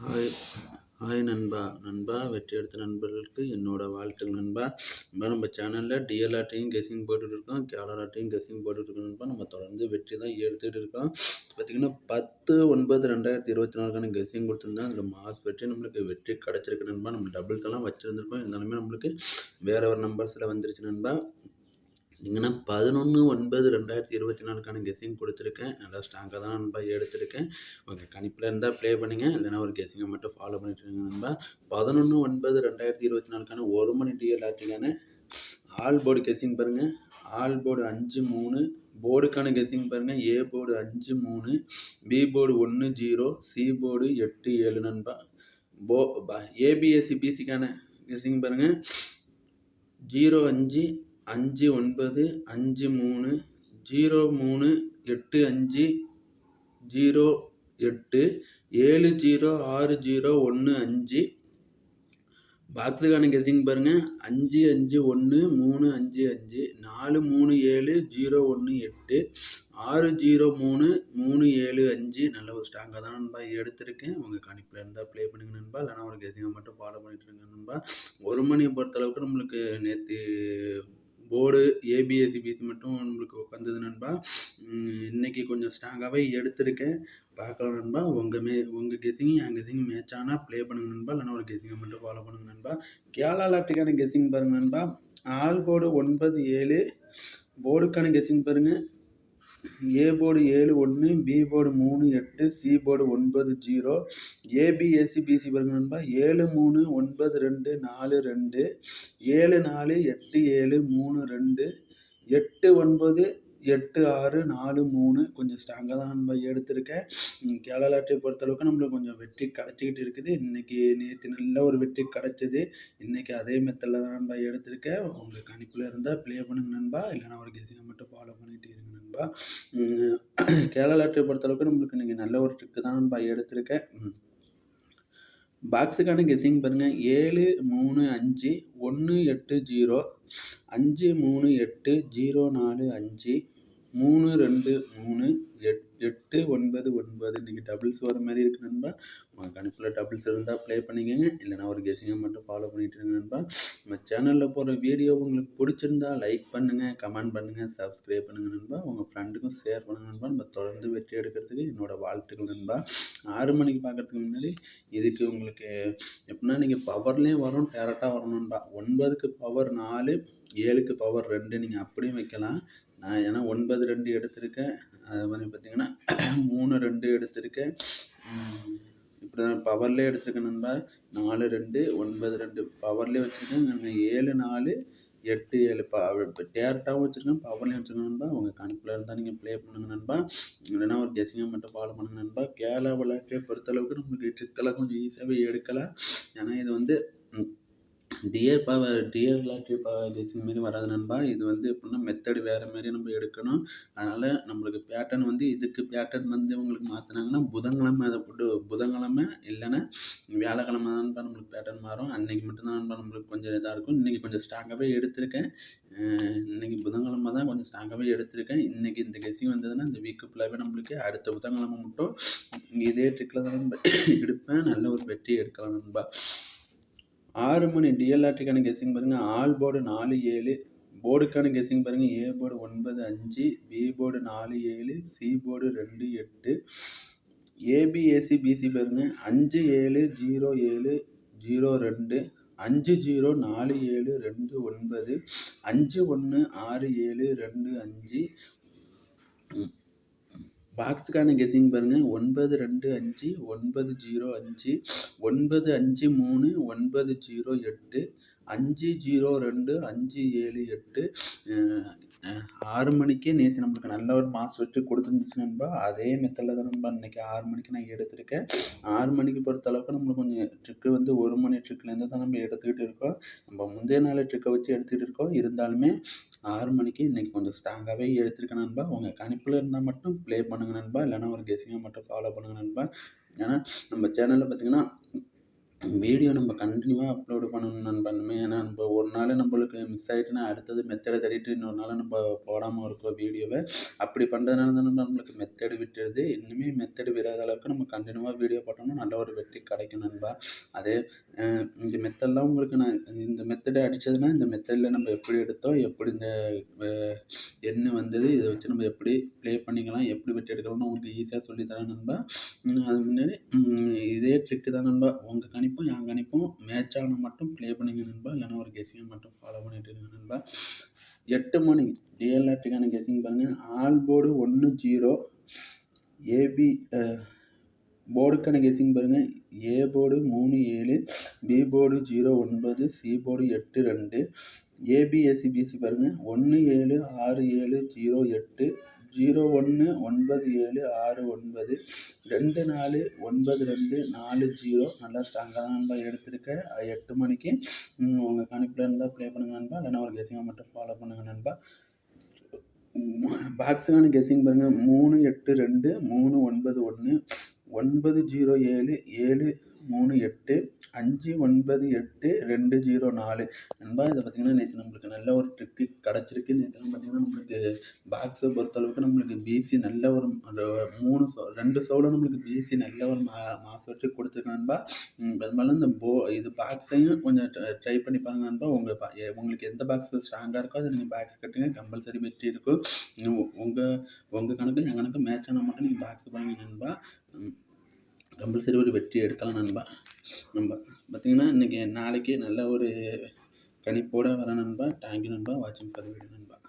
Hi hi நண்பா. நண்பா வெற்றி எடுத்த நண்பர்களுக்கு என்னோடய வாழ்த்துக்கள் நண்பா. நண்பா நம்ம சேனலில் டிஎல்ஆர்ட்டையும் கெஸிங் போட்டுட்ருக்கோம் கேலராட்டையும் கெஸிங் போட்டுட்ருக்கோம் நண்பா. நம்ம தொடர்ந்து வெற்றி தான் எடுத்துகிட்டு இருக்கோம். பார்த்திங்கன்னா பத்து ஒன்பது ரெண்டாயிரத்தி இருபத்தி நாலுக்கான கெஸிங் கொடுத்துருந்தோம் அதில் மாஸ் வெற்றி நம்மளுக்கு வெற்றி கிடச்சிருக்கு நண்பா. நம்ம டபுள்ஸ் எல்லாம் வச்சுருந்துருக்கோம். இருந்தாலுமே நம்மளுக்கு வேறு ஒரு நம்பர்ஸில் வந்துருச்சு நண்பா. இங்கன்னா பதினொன்று ஒன்பது ரெண்டாயிரத்தி இருபத்தி நாலுக்கான கெஸ்ஸிங் கொடுத்துருக்கேன். நல்லா ஸ்ட்ராங்காக தான் நண்பா எடுத்திருக்கேன். உங்கள் கணிப்பில் இருந்தால் ப்ளே பண்ணுங்கள் இல்லைனா ஒரு கெஸ்ஸிங்கை மட்டும் ஃபாலோ பண்ணிட்டு இருங்க நண்பா. பதினொன்று ஒன்பது ரெண்டாயிரத்தி இருபத்தி நாலுக்கான ஒரு மணி டிஎல் ஆட்டிக்கான ஆல் போர்டு கெஸ்ஸிங் பாருங்கள் ஆல் போர்டு அஞ்சு மூணு. போர்டுக்கான கெஸ்ஸிங் பாருங்கள் ஏ போர்டு அஞ்சு மூணு. பி போர்டு ஒன்று ஜீரோ சி போர்டு எட்டு ஏழு நண்பா. போ ஏபிஎஸ்சி பிசிக்கான கெஸ்ஸிங் பாருங்கள் ஜீரோ அஞ்சு அஞ்சு ஒன்பது அஞ்சு மூணு ஜீரோ மூணு எட்டு அஞ்சு ஜீரோ எட்டு ஏழு ஜீரோ ஆறு ஜீரோ ஒன்று அஞ்சு. பாக்ஸுக்கான கெஸிங் பாருங்கள் அஞ்சு அஞ்சு ஒன்று மூணு அஞ்சு அஞ்சு நாலு மூணு ஏழு ஜீரோ ஒன்று எட்டு ஆறு ஜீரோ மூணு மூணு ஏழு அஞ்சு. நல்ல ஒரு ஸ்ட்ராங்காக தான் நண்பா எடுத்திருக்கேன். உங்கள் கணிப்பில் இருந்தால் ப்ளே பண்ணுங்க நண்பா. இல்லைனா ஒரு கெஸிங்கை மட்டும் ஃபாலோ பண்ணிட்டு இருங்க நண்பா. ஒரு மணியை பொறுத்தளவுக்கு நம்மளுக்கு நேற்று போர்டு ஏபிஎஸ்சிபிசி மட்டும் நம்மளுக்கு உட்காந்தது நண்பா. இன்றைக்கி கொஞ்சம் ஸ்ட்ராங்காகவே எடுத்திருக்கேன். பார்க்கலாம் நண்பா. உங்கள் மே உங்கள் கெஸிங் என் கெஸிங் மேட்ச் ஆனால் ப்ளே பண்ணுங்க நண்பா. இல்லைனா ஒரு கெஸிங்கை மட்டும் ஃபாலோ பண்ணுங்க நண்பா. கேரளாட்டுக்கான கெஸிங் பாருங்க நண்பா. ஆல் போர்டு ஒன்பது ஏழு. போர்டுக்கான கெஸிங் பாருங்கள் ஏ போர்டு ஏழு ஒன்று பி போர்டு மூணு எட்டு சி போர்டு ஒன்பது ஜீரோ. ஏபிஎஸ்சி பிசி பாருங்க நண்பா. ஏழு மூணு ஒன்பது ரெண்டு நாலு ரெண்டு. ஏழு நாலு எட்டு ஏழு மூணு ரெண்டு. எட்டு ஒன்பது எட்டு ஆறு நாலு மூணு கொஞ்சம் ஸ்ட்ராங்காக தான் நம்ம எடுத்திருக்கேன். கேரளா லாட்டரி பொறுத்தளவுக்கு நம்மளுக்கு கொஞ்சம் வெற்றி கிடச்சிக்கிட்டு இருக்குது. இன்றைக்கி நேற்று நல்ல ஒரு வெற்றி கிடச்சிது. இன்றைக்கி அதே மெத்தடில் தான் நம்ம எடுத்திருக்கேன். உங்கள் கணிப்பில் இருந்தால் ப்ளே பண்ணுங்க நண்பா. இல்லைனா ஒரு கெஸிங்கை மட்டும் ஃபாலோ பண்ணிகிட்டே இருங்க நண்பா. கேரளா லாட்டரி பொறுத்தளவுக்கு நம்மளுக்கு இன்றைக்கி நல்ல ஒரு ட்ரிக்கு தான் நண்பா எடுத்திருக்கேன். பாக்ஸுக்கான கெஸ்ஸிங் பாருங்கள் ஏழு மூணு அஞ்சு ஒன்று எட்டு ஜீரோ அஞ்சு மூணு எட்டு ஜீரோ நாலு அஞ்சு மூணு ரெண்டு மூணு எட் எட்டு ஒன்பது ஒன்பது. இன்றைக்கி டபுள்ஸ் வர மாதிரி இருக்குது நண்பா. உங்கள் கணிப்பில் டபுள்ஸ் இருந்தால் ப்ளே பண்ணிக்கோங்க. இல்லைனா ஒரு கெஸிங்கை மட்டும் ஃபாலோ பண்ணிட்டு இருங்க நண்பா. நம்ம சேனலில் போகிற வீடியோ உங்களுக்கு பிடிச்சிருந்தா லைக் பண்ணுங்கள் கமெண்ட் பண்ணுங்கள் சப்ஸ்கிரைப் பண்ணுங்கள் நண்பா. உங்கள் ஃப்ரெண்டுக்கும் ஷேர் பண்ணுங்கள் நண்பா. நம்ம தொடர்ந்து வெற்றி எடுக்கிறதுக்கு என்னோடய வாழ்த்துக்கள் நண்பா. ஆறு மணிக்கு பார்க்குறதுக்கு முன்னாடி இதுக்கு உங்களுக்கு எப்படின்னா நீங்கள் பவர்லேயும் வரும் டேரெக்டாக வரணும் நண்பா. ஒன்பதுக்கு பவர் நாலு ஏழுக்கு பவர் ரெண்டு. நீங்கள் அப்படியும் வைக்கலாம். நான் ஏன்னா ஒன்பது ரெண்டு எடுத்திருக்கேன். அது மாதிரி பார்த்திங்கன்னா மூணு ரெண்டு எடுத்திருக்கேன். இப்படி தான் பவர்லேயே எடுத்திருக்கேன் நண்பா. நாலு ரெண்டு ஒன்பது ரெண்டு. பவர்லேயே வச்சுருக்கேன். நான் ஏழு நாலு எட்டு ஏழு. ப இப்போ டேரெக்டாகவும் வச்சுருக்கேன் பவர்லேயும் வச்சுருக்கேன் நண்பா. உங்கள் கணக்கில் இருந்தால் நீங்கள் ப்ளே பண்ணுங்கள் நண்பா. இல்லைனா ஒரு கெஸிங்காக மட்டும் ஃபாலோ பண்ணுங்கள் நண்பா. கேரளா விளையாட்டை பொறுத்தளவுக்கு நம்மளுக்கு ட்ரிக்கெல்லாம் கொஞ்சம் ஈஸியாகவே எடுக்கலாம். ஏன்னா இது வந்து டியர் பவர் டியர் லாட்ரி ப கெஸ்ஸிங் மாரி வராது நண்பா. இது வந்து எப்படின்னா மெத்தடு வேறு மாரி நம்ம எடுக்கணும். அதனால் நம்மளுக்கு பேட்டர்ன் வந்து இதுக்கு பேட்டர்ன் வந்து உங்களுக்கு மாற்றினாங்கன்னா புதன்கிழமை அதை போட்டு புதன்கிழமை இல்லைன்னா வியாழக்கிழமை நண்பா நம்மளுக்கு பேட்டர்ன் மாறும். அன்னைக்கு மட்டும்தான் நண்பா நம்மளுக்கு கொஞ்சம் இதாக இருக்கும். இன்றைக்கி கொஞ்சம் ஸ்ட்ராங்காகவே எடுத்திருக்கேன். இன்றைக்கி புதன்கிழமை தான் கொஞ்சம் ஸ்ட்ராங்காகவே எடுத்திருக்கேன். இன்றைக்கி இந்த கெஸ்ஸிங் வந்ததுன்னா இந்த வீக்கு ஃபுல்லாகவே நம்மளுக்கு அடுத்த புதன்கிழமை மட்டும் இதே ட்ரிக்கில் தான் நண்பா எடுப்பேன். நல்ல ஒரு வெற்றி எடுக்கலாம் நண்பா. ஆறு மணி டிஎல்ஆர்டிக்கான கெஸ்ஸிங் பாருங்கள் ஆல் போர்டு நாலு ஏழு. போர்டுக்கான கெஸ்ஸிங் பாருங்கள் ஏ போர்டு ஒன்பது அஞ்சு. பி போர்டு நாலு ஏழு. சி போர்டு ரெண்டு எட்டு. ஏபிஏசி பிசி பாருங்கள் அஞ்சு ஏழு ஜீரோ ஏழு ஜீரோ ரெண்டு. அஞ்சு ஜீரோ நாலு ஏழு ரெண்டு ஒன்பது. அஞ்சு ஒன்று ஆறு ஏழு ரெண்டு அஞ்சு. பாக்ஸுக்கான கெஸ்ஸிங் பாருங்கள் ஒன்பது ரெண்டு அஞ்சு ஒன்பது ஜீரோ அஞ்சு ஒன்பது அஞ்சு மூணு ஒன்பது ஜீரோ எட்டு அஞ்சு ஜீரோ ரெண்டு அஞ்சு ஏழு எட்டு ஆறு மணிக்கே நேற்று நம்மளுக்கு நல்ல ஒரு மாஸ் வச்சு கொடுத்துருந்துச்சு நண்பா. அதே மெத்தடில் தான் நண்பா இன்றைக்கி ஆறு மணிக்கு நான் எடுத்திருக்கேன். ஆறு மணிக்கு பொறுத்த அளவுக்கு நம்மளுக்கு கொஞ்சம் ட்ரிக்கு வந்து ஒரு மணி ட்ரிக்லேருந்து தான் நம்ம எடுத்துக்கிட்டு இருக்கோம். நம்ம முந்தைய நாள் ட்ரிக்கை வச்சு எடுத்துக்கிட்டு இருக்கோம். இருந்தாலுமே ஆறு மணிக்கு இன்றைக்கி கொஞ்சம் ஸ்ட்ராங்காகவே எடுத்திருக்கேன் நண்பா. உங்கள் கணிப்பில் இருந்தால் மட்டும் ப்ளே பண்ணுங்கள் நண்பா. இல்லைனா ஒரு கெஸிங்கை மட்டும் ஃபாலோ பண்ணுங்கள் நண்பா. ஏன்னா நம்ம சேனலில் பார்த்திங்கன்னா வீடியோ நம்ம கண்டினியூவாக அப்லோடு பண்ணணும் நண்பா ஏன்னா நம்ம ஒரு நாள் நம்மளுக்கு மிஸ் ஆகிட்டுனா அடுத்தது மெத்தடை தேடிட்டு இன்னொரு நாள் நம்ம போடாமல் இருக்கோம் வீடியோவை அப்படி பண்ணுறதுனால தான் நம்மளுக்கு மெத்தடு விட்டுடுது இனிமேல் மெத்தடு விடாத அளவுக்கு நம்ம கண்டினியூவாக வீடியோ போட்டோம்னா நல்ல ஒரு வெற்றி கிடைக்கும் நண்பா. அதே இந்த மெத்தட்லாம் உங்களுக்கு நான் இந்த மெத்தடை அடித்ததுன்னா இந்த மெத்தடில் நம்ம எப்படி எடுத்தோம் எப்படி இந்த எண்ணு வந்தது இதை வச்சு நம்ம எப்படி ப்ளே பண்ணிக்கலாம் எப்படி வெட்டி எடுக்கலாம்னு உங்களுக்கு ஈஸியாக சொல்லித்தரேன் நண்பா. அது முன்னாடி இதே ட்ரிக்கு தான் நண்பா. உங்கள் கணிப்பும் என் கணிப்பும் மேட்ச் ஆனால் மட்டும் ப்ளே பண்ணிங்க நண்பா இல்லைன்னா ஒரு கெஸிங்கை மட்டும் ஃபாலோ பண்ணிட்டு இருங்க நண்பா. எட்டு மணி டிஎல்ஆர்டிக்கான கெஸிங் பாருங்கள் ஆல் போர்டு ஒன்று ஜீரோ ஏபி போர்டுக்கான கெஸிங் பாருங்கள் ஏ போர்டு மூணு ஏழு. பி போர்டு ஜீரோ ஒன்பது. சி போர்டு எட்டு ரெண்டு. ஏபிஎஸ்சிபிசி பாருங்கள் ஒன்று ஏழு ஆறு ஏழு ஜீரோ எட்டு. ஜீரோ ஒன்று ஒன்பது ஏழு ஆறு ஒன்பது ரெண்டு நாலு ஒன்பது ரெண்டு நாலு ஜீரோ. நல்லா ஸ்ட்ராங்காக தான் நண்பா எடுத்திருக்கேன் அது எட்டு மணிக்கு. உங்கள் கணிப்பில் இருந்தால் ப்ளே பண்ணுங்க நண்பா. இல்லைன்னா ஒரு கெசிங்காக மட்டும் ஃபாலோ பண்ணுங்க நண்பா. பாக்ஸுக்கான கெஸிங் பாருங்கள் மூணு எட்டு ரெண்டு மூணு ஒன்பது ஒன்று ஒன்பது ஜீரோ ஏழு ஏழு மூணு எட்டு அஞ்சு ஒன்பது எட்டு ரெண்டு ஜீரோ நாலு. நண்பா இதை பார்த்தீங்கன்னா நேற்று நம்மளுக்கு நல்ல ஒரு ட்ரிக்கு கிடச்சிருக்கு. நேற்று பார்த்தீங்கன்னா நம்மளுக்கு பாக்ஸை பொறுத்தளவுக்கு நம்மளுக்கு பிசி நல்ல ஒரு மூணு சோ ரெண்டு சோட நம்மளுக்கு பிசி நல்ல ஒரு மா மாதம் வச்சு கொடுத்துருக்கு நண்பா. பெரும்பாலும் இந்த போ இது பாக்ஸையும் கொஞ்சம் ட்ரை பண்ணி பாருங்க நண்பா. உங்கள் உங்களுக்கு எந்த பாக்ஸ் ஸ்ட்ராங்காக இருக்கோ அதை நீங்கள் பாக்ஸ் கட்டுங்க. கம்பல்சரி வெற்றி இருக்கும். உங்கள் உங்கள் கணக்கு என் கணக்கு மேட்ச் ஆனால் மட்டும் நீங்கள் பாக்ஸ் பண்ணுங்க நண்பா. கம்பல்சரி ஒரு வெற்றி எடுக்கலாம் நண்பா. நம்ம பார்த்திங்கன்னா இன்றைக்கி நாளைக்கு நல்ல ஒரு கணிப்போடு வர நண்பா. தேங்க்யூ நண்பா. வாட்சிங் ஃபார் நண்பா.